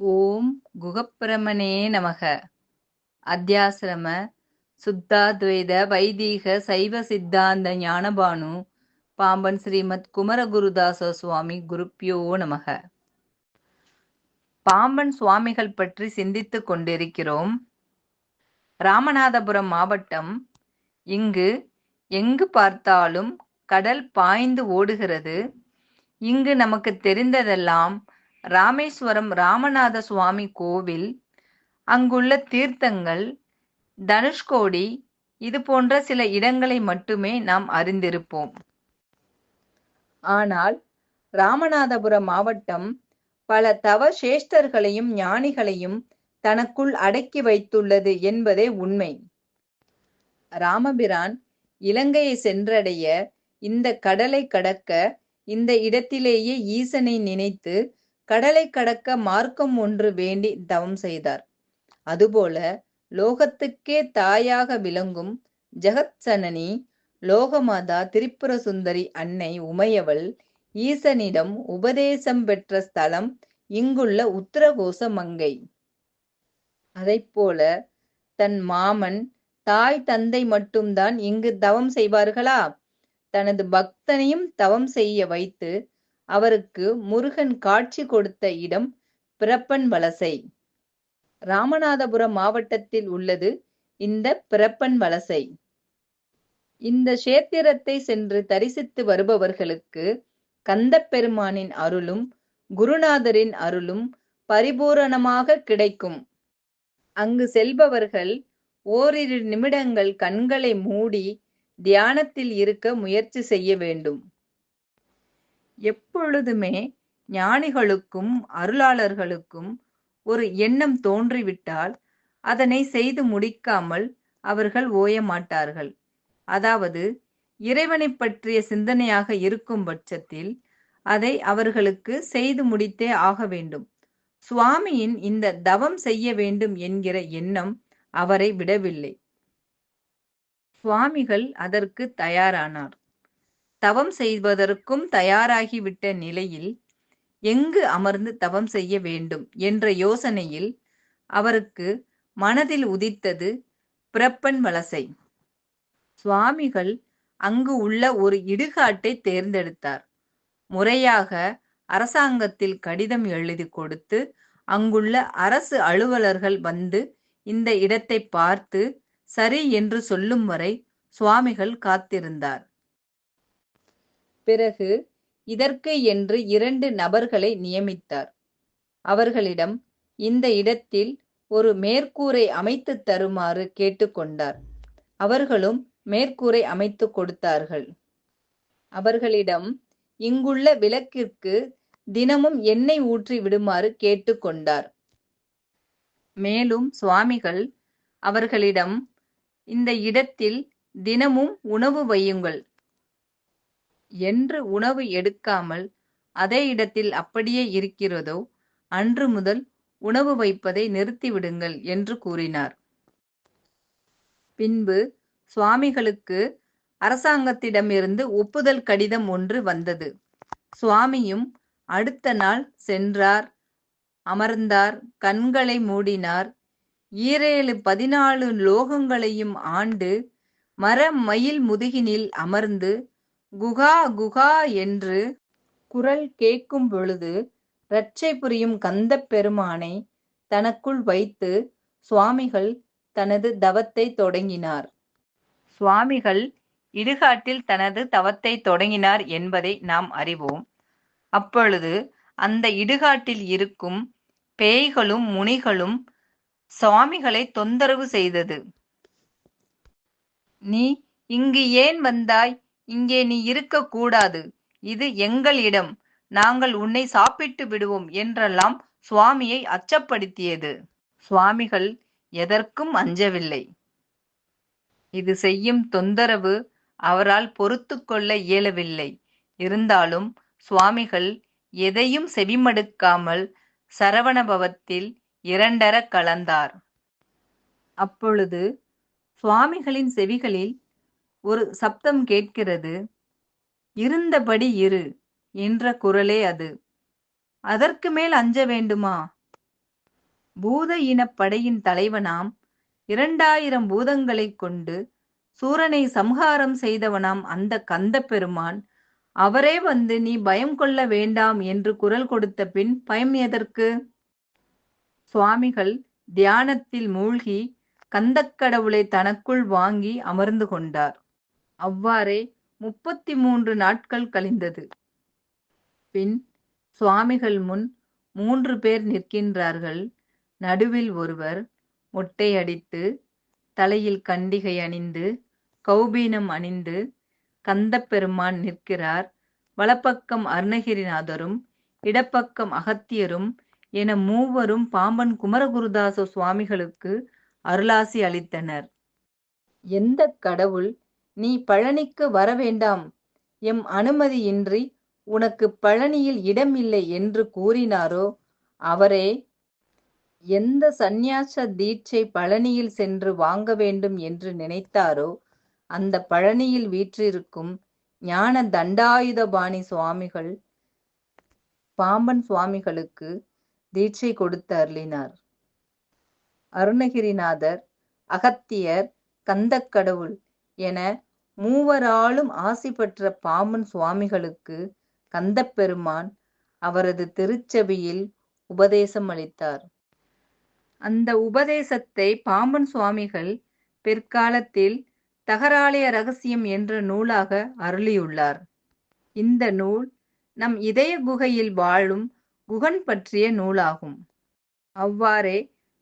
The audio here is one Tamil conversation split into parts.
ஓம் குகப்பிரமனே நமக. அத்தியாசிரம சுத்தாத்வைத வைதீக சைவ சித்தாந்த ஞானபானு பாம்பன் ஸ்ரீமத் குமரகுருதாச சுவாமி குருப்பியோ நமக. பாம்பன் சுவாமிகள் பற்றி சிந்தித்துக் கொண்டிருக்கிறோம். ராமநாதபுரம் மாவட்டம் இங்கு எங்கு பார்த்தாலும் கடல் பாய்ந்து ஓடுகிறது. இங்கு நமக்கு தெரிந்ததெல்லாம் ராமேஸ்வரம் ராமநாத சுவாமி கோவில் அங்குள்ள தீர்த்தங்கள் தனுஷ்கோடி இது போன்ற சில இடங்களை மட்டுமே நாம் அறிந்திருப்போம். ஆனால் ராமநாதபுரம் மாவட்டம் பல தவ சேஷ்டர்களையும் ஞானிகளையும் தனக்குள் அடக்கி வைத்துள்ளது என்பதே உண்மை. ராமபிரான் இலங்கையை சென்றடைய இந்த கடலை கடக்க இந்த இடத்திலேயே ஈசனை நினைத்து கடலை கடக்க மார்க்கம் ஒன்று வேண்டி தவம் செய்தார். அதுபோல லோகத்துக்கே தாயாக விளங்கும் ஜெகத் சனனி லோகமாதா திரிபுர சுந்தரி அன்னை உமையவள் ஈசனிடம் உபதேசம் பெற்ற ஸ்தலம் இங்குள்ள உத்தரகோச மங்கை. போல தன் மாமன் தாய் தந்தை மட்டும்தான் இங்கு தவம் செய்வார்களா? தனது பக்தனையும் தவம் செய்ய வைத்து அவருக்கு முருகன் காட்சி கொடுத்த இடம் பிறப்பன் வலசை. ராமநாதபுரம் மாவட்டத்தில் உள்ளது இந்த பிறப்பன் வலசை. இந்த கஷேத்திரத்தை சென்று தரிசித்து வருபவர்களுக்கு கந்த பெருமானின் அருளும் குருநாதரின் அருளும் பரிபூரணமாக கிடைக்கும். அங்கு செல்பவர்கள் ஓரிரு நிமிடங்கள் கண்களை மூடி தியானத்தில் இருக்க முயற்சி செய்ய வேண்டும். எப்பொழுதுமே ஞானிகளுக்கும் அருளாளர்களுக்கும் ஒரு எண்ணம் தோன்றிவிட்டால் அதனை செய்து முடிக்காமல் அவர்கள் ஓய மாட்டார்கள். அதாவது இறைவனை பற்றிய சிந்தனையாக இருக்கும் பட்சத்தில் அதை அவர்களுக்கு செய்து முடித்தே ஆக வேண்டும். சுவாமியின் இந்த தவம் செய்ய வேண்டும் என்கிற எண்ணம் அவரை விடவில்லை. சுவாமிகள் அதற்கு தயாரானார். தவம் செய்வதற்கும் தயாராகிவிட்ட நிலையில் எங்கு அமர்ந்து தவம் செய்ய வேண்டும் என்ற யோசனையில் அவருக்கு மனதில் உதித்தது பிரப்பன் வலசை. சுவாமிகள் அங்கு உள்ள ஒரு இடுகாட்டை தேர்ந்தெடுத்தார். முறையாக அரசாங்கத்தில் கடிதம் எழுதி கொடுத்து அங்குள்ள அரசு அலுவலர்கள் வந்து இந்த இடத்தை பார்த்து சரி என்று சொல்லும் வரை சுவாமிகள் காத்திருந்தார். பிறகு இதற்கு என்று இரண்டு நபர்களை நியமித்தார். அவர்களிடம் இந்த இடத்தில் ஒரு மேற்கூரை அமைத்து தருமாறு கேட்டுக்கொண்டார். அவர்களும் மேற்கூரை அமைத்து கொடுத்தார்கள். அவர்களிடம் இங்குள்ள விளக்கிற்கு தினமும் எண்ணெய் ஊற்றி விடுமாறு கேட்டுக்கொண்டார். மேலும் சுவாமிகள் அவர்களிடம் இந்த இடத்தில் தினமும் உணவு வையுங்கள். என்று உணவு எடுக்காமல் அதே இடத்தில் அப்படியே இருக்கிறதோ அன்று முதல் உணவு வைப்பதை நிறுத்திவிடுங்கள் என்று கூறினார். பின்பு சுவாமிகளுக்கு அரசாங்கத்திடமிருந்து ஒப்புதல் கடிதம் ஒன்று வந்தது. சுவாமியும் அடுத்த நாள் சென்றார் அமர்ந்தார் கண்களை மூடினார். ஈரேழு பதினாலு லோகங்களையும் ஆண்டு மர மயில் முதுகினில் அமர்ந்து குகா குகா என்று குரல் கேட்கும் பொழுது இரட்சை புரியும் கந்த பெருமானை தனக்குள் வைத்து சுவாமிகள் தனது தவத்தை தொடங்கினார். சுவாமிகள் இடுகாட்டில் தனது தவத்தை தொடங்கினார் என்பதை நாம் அறிவோம். அப்பொழுது அந்த இடுகாட்டில் இருக்கும் பேய்களும் முனிகளும் சுவாமிகளை தொந்தரவு செய்தது. நீ இங்கு ஏன் வந்தாய்? இங்கே நீ இருக்கக்கூடாது. இது எங்கள் இடம் நாங்கள் உன்னை சாப்பிட்டு விடுவோம் என்றெல்லாம் சுவாமியை அச்சப்படுத்தியது. சுவாமிகள் எதற்கும் அஞ்சவில்லை. இது செய்யும் தொந்தரவு அவரால் பொறுத்து கொள்ள இயலவில்லை. இருந்தாலும் சுவாமிகள் எதையும் செவிமடுக்காமல் சரவணபவத்தில் இரண்டர கலந்தார். அப்பொழுது சுவாமிகளின் செவிகளில் ஒரு சப்தம் கேட்கிறது. இருந்தபடி இரு என்ற குரலே அது. அதற்கு மேல் அஞ்ச வேண்டுமா? பூத இனப்படையின் தலைவனாம். இரண்டாயிரம் பூதங்களைக் கொண்டு சூரனை சம்ஹாரம் செய்தவனாம் அந்த கந்த பெருமான் அவரே வந்து நீ பயம் கொள்ள வேண்டாம் என்று குரல் கொடுத்த பின் பயம் எதற்கு? சுவாமிகள் தியானத்தில் மூழ்கி கந்தக்கடவுளை தனக்குள் வாங்கி அமர்ந்து கொண்டார். அவ்வாறே முப்பத்தி மூன்று நாட்கள் கழிந்தது. பின் சுவாமிகள் முன் மூன்று பேர் நிற்கின்றார்கள். நடுவில் ஒருவர் மொட்டையடித்து தலையில் கண்டிகை அணிந்து கௌபீனம் அணிந்து கந்தப்பெருமான் நிற்கிறார். வலப்பக்கம் அருணகிரிநாதரும் இடப்பக்கம் அகத்தியரும் என மூவரும் பாம்பன் குமரகுருதாச சுவாமிகளுக்கு அருளாசி அளித்தனர். எந்த கடவுள் நீ பழனிக்கு வர வேண்டாம் எம் அனுமதியின்றி உனக்கு பழனியில் இடம் இல்லை என்று கூறினாரோ? அவரே எந்த சந்நியாச தீட்சை பழனியில் சென்று வாங்க வேண்டும் என்று நினைத்தாரோ அந்த பழனியில் வீற்றிருக்கும் ஞான தண்டாயுதபாணி சுவாமிகள் பாம்பன் சுவாமிகளுக்கு தீட்சை கொடுத்து அருளினார். அருணகிரிநாதர் அகத்தியர் கந்தக்கடவுள் என மூவராலும் ஆசி பெற்ற பாம்பன் சுவாமிகளுக்கு கந்தப்பெருமான் அவரது திருச்சபையில் உபதேசம் அளித்தார். அந்த உபதேசத்தை பாம்பன் சுவாமிகள் பிற்காலத்தில் தகராலய ரகசியம் என்ற நூலாக அருளியுள்ளார். இந்த நூல் நம் இதய குகையில் வாழும் குகன் பற்றிய நூலாகும். அவ்வாறே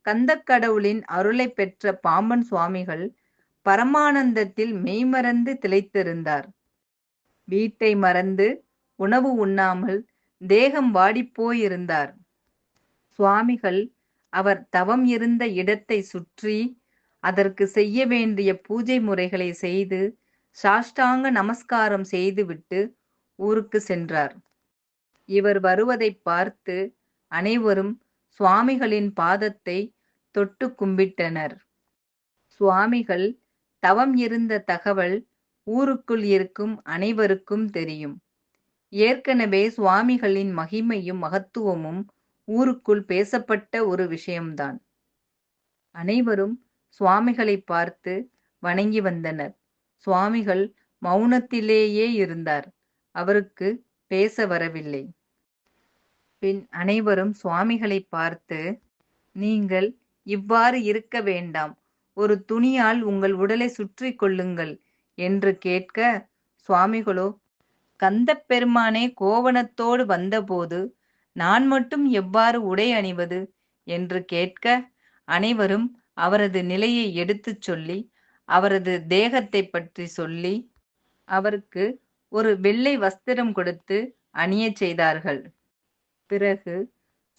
கந்தக்கடவுளின் அருளை பெற்ற பாம்பன் சுவாமிகள் பரமானந்தத்தில் மெய்மறந்து திளைத்திருந்தார். வீட்டை மறந்து உணவு உண்ணாமல் தேகம் வாடிப்போயிருந்தார் சுவாமிகள் அவர் தவம் இருந்த இடத்தை சுற்றி அதற்கு செய்ய வேண்டிய பூஜை முறைகளை செய்து சாஷ்டாங்க நமஸ்காரம் செய்துவிட்டு ஊருக்கு சென்றார். இவர் வருவதை பார்த்து அனைவரும் சுவாமிகளின் பாதத்தை தொட்டு கும்பிட்டனர். சுவாமிகள் தவம் இருந்த தகவல் ஊருக்குள் இருக்கும் அனைவருக்கும் தெரியும். ஏற்கனவே சுவாமிகளின் மகிமையும் மகத்துவமும் ஊருக்குள் பேசப்பட்ட ஒரு விஷயம்தான். அனைவரும் சுவாமிகளை பார்த்து வணங்கி வந்தனர். சுவாமிகள் மௌனத்திலேயே இருந்தார். அவருக்கு பேச வரவில்லை. பின் அனைவரும் சுவாமிகளை பார்த்து நீங்கள் இவ்வாறு இருக்க வேண்டாம். ஒரு துணியால் உங்கள் உடலை சுற்றி கொள்ளுங்கள் என்று கேட்க சுவாமிகளோ கந்த பெருமானே கோவணத்தோடு வந்தபோது நான் மட்டும் எவ்வாறு உடை அணிவது? என்று கேட்க அனைவரும் அவரது நிலையை எடுத்துச் சொல்லி அவரது தேகத்தை பற்றி சொல்லி அவருக்கு ஒரு வெள்ளை வஸ்திரம் கொடுத்து அணியச் செய்தார்கள். பிறகு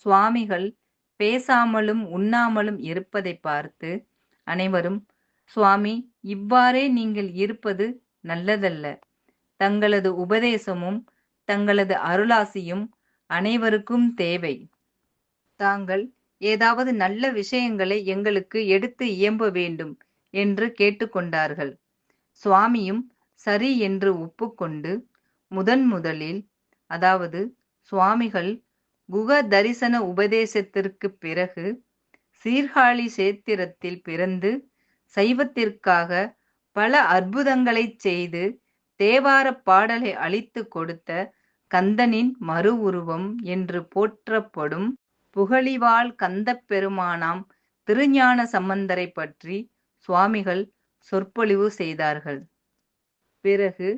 சுவாமிகள் பேசாமலும் உண்ணாமலும் இருப்பதை பார்த்து அனைவரும் சுவாமி இவ்வாறே நீங்கள் இருப்பது நல்லதல்ல. தங்களது உபதேசமும் தங்களது அருளாசியும் அனைவருக்கும் தேவை. தாங்கள் ஏதாவது நல்ல விஷயங்களை எங்களுக்கு எடுத்து இயம்ப வேண்டும் என்று கேட்டுக்கொண்டார்கள். சுவாமியும் சரி என்று ஒப்புக்கொண்டு முதன் முதலில் அதாவது சுவாமிகள் குக தரிசன உபதேசத்திற்கு பிறகு சீர்காழி சேத்திரத்தில் பிறந்து சைவத்திற்காக பல அற்புதங்களைச் செய்து தேவார பாடலை அளித்து கொடுத்த கந்தனின் மறு உருவம் என்று போற்றப்படும் புகழிவாள் கந்த பெருமானாம் திருஞான சம்பந்தரை பற்றி சுவாமிகள் சொற்பொழிவு செய்தார்கள். பிறகு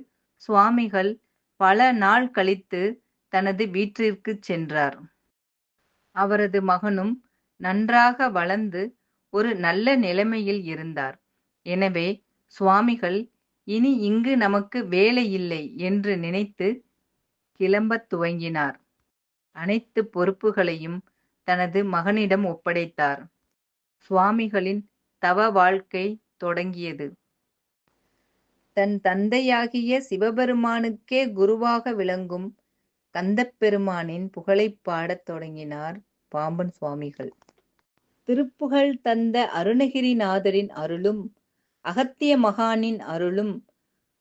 சுவாமிகள் பல நாள் கழித்து தனது வீட்டிற்கு சென்றார். அவரது மகனும் நன்றாக வளர்ந்து ஒரு நல்ல நிலைமையில் இருந்தார். எனவே சுவாமிகள் இனி இங்கு நமக்கு வேலை இல்லை என்று நினைத்து கிளம்பத் துவங்கினார். அனைத்து பொறுப்புகளையும் தனது மகனிடம் ஒப்படைத்தார். சுவாமிகளின் தவ வாழ்க்கை தொடங்கியது. தன் தந்தையாகிய சிவபெருமானுக்கே குருவாக விளங்கும் கந்தப்பெருமானின் புகழைப் பாடத் தொடங்கினார் பாம்பன் சுவாமிகள். திருப்புகழ் தந்த அருணகிரிநாதரின் அருளும் அகத்திய மகானின் அருளும்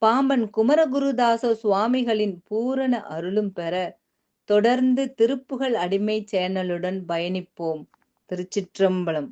பாம்பன் குமரகுருதாச சுவாமிகளின் பூரண அருளும் பெற தொடர்ந்து திருப்புகழ் அடிமை சேனலுடன் பயணிப்போம். திருச்சிற்றம்பலம்.